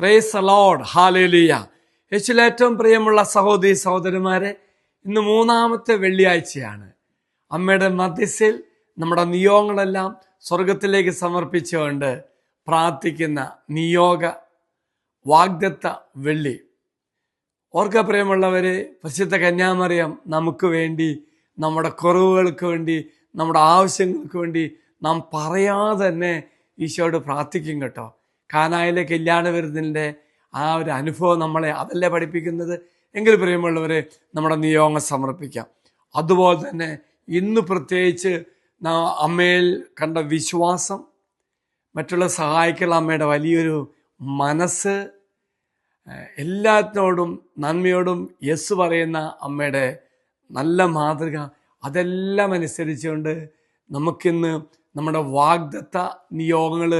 Praise allowed hallelujah യേശുവിൽ പ്രിയമുള്ള സഹോദരി സഹോദരന്മാരെ ഇന്ന് മൂന്നാമത്തെ വെള്ളിയാഴ്ചയാണ്. അമ്മയുടെ മധ്യസിൽ നമ്മുടെ നിയോഗങ്ങളെല്ലാം സ്വർഗത്തിലേക്ക് സമർപ്പിച്ചുകൊണ്ട് പ്രാർത്ഥിക്കുന്ന നിയോഗ വാഗ്ദത്ത വെള്ളി. ഓർക്ക പ്രിയമുള്ളവരെ പ്രസിദ്ധ കന്യാമറിയം നമുക്ക് വേണ്ടി നമ്മുടെ കുറവുകൾക്ക് വേണ്ടി നമ്മുടെ ആവശ്യങ്ങൾക്ക് വേണ്ടി നാം പറയാതെ തന്നെ ഈശോയോട് പ്രാർത്ഥിക്കും കേട്ടോ. കാനായിലെ കല്യാണ വിരുന്നിന്റെ ആ ഒരു അനുഭവം നമ്മളെ അതല്ലേ പഠിപ്പിക്കുന്നത്? എങ്കിൽ പ്രിയമുള്ളവരെ നമ്മുടെ നിയോഗം സമർപ്പിക്കാം. അതുപോലെ തന്നെ ഇന്ന് പ്രത്യേകിച്ച് അമ്മയിൽ കണ്ട വിശ്വാസം മറ്റുള്ള സഹായിക്കുള്ള അമ്മയുടെ വലിയൊരു മനസ്സ് എല്ലാത്തിനോടും നന്മയോടും യെസ് പറയുന്ന അമ്മയുടെ നല്ല മാതൃക അതെല്ലാം അനുസരിച്ചുകൊണ്ട് നമുക്കിന്ന് നമ്മുടെ വാഗ്ദത്ത നിയോഗങ്ങൾ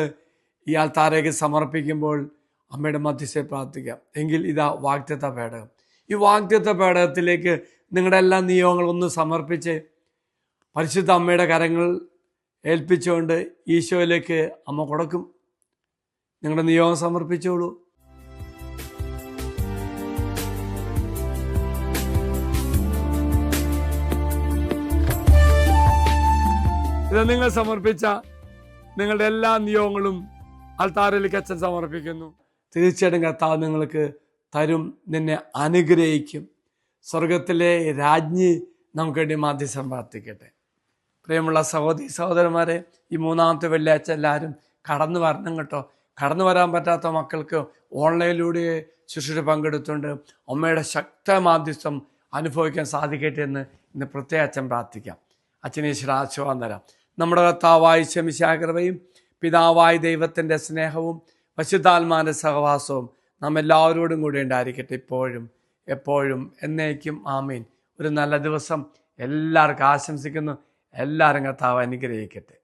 ഈ ആൾത്താരേക്ക് സമർപ്പിക്കുമ്പോൾ അമ്മയുടെ മധ്യസ്ഥയെ പ്രാർത്ഥിക്കാം. എങ്കിൽ ഇതാ വാഗ്ദത്ത പേടകം. ഈ വാഗ്ദത്ത പേടകത്തിലേക്ക് നിങ്ങളുടെ എല്ലാ നിയോഗങ്ങളും ഒന്ന് സമർപ്പിച്ച് പരിശുദ്ധ അമ്മയുടെ കരങ്ങൾ ഏൽപ്പിച്ചുകൊണ്ട് ഈശോയിലേക്ക് അമ്മ കൊടുക്കും. നിങ്ങളുടെ നിയോഗം സമർപ്പിച്ചോളൂ. ഇത് നിങ്ങൾ സമർപ്പിച്ച നിങ്ങളുടെ എല്ലാ നിയോഗങ്ങളും അൽത്താരയിലേക്ക് അച്ഛൻ സമർപ്പിക്കുന്നു. തീർച്ചയായിട്ടും കർത്താവ് നിങ്ങൾക്ക് തരും നിന്നെ അനുഗ്രഹിക്കും. സ്വർഗത്തിലെ രാജ്ഞി നമുക്ക് വേണ്ടി മാധ്യസം പ്രാർത്ഥിക്കട്ടെ. പ്രിയമുള്ള സഹോദരി സഹോദരന്മാരെ ഈ മൂന്നാമത്തെ വെള്ളിയാഴ്ച എല്ലാവരും കടന്നു വരണം കേട്ടോ. കടന്നു വരാൻ പറ്റാത്ത മക്കൾക്ക് ഓൺലൈനിലൂടെ ശുശ്രൂഷ പങ്കെടുത്തുകൊണ്ട് അമ്മയുടെ ശക്ത മാധ്യസ്ഥം അനുഭവിക്കാൻ സാധിക്കട്ടെ എന്ന് ഇന്ന് പ്രത്യേക അച്ഛൻ പ്രാർത്ഥിക്കാം. അച്ഛനീശ്വര ആശീർവാദം തരാം. നമ്മുടെ കർത്താവായ ശമിശാകൃപയും പിതാവായ ദൈവത്തിന്റെ സ്നേഹവും പശുദ്ധാത്മാന്റെ സഹവാസവും നാം എല്ലാവരോടും കൂടി ഉണ്ടായിരിക്കട്ടെ ഇപ്പോഴും എപ്പോഴും എന്നേക്കും ആമീൻ. ഒരു നല്ല ദിവസം എല്ലാവർക്കും ആശംസിക്കുന്നു. എല്ലാവരും കർത്താവ് അനുഗ്രഹിക്കട്ടെ.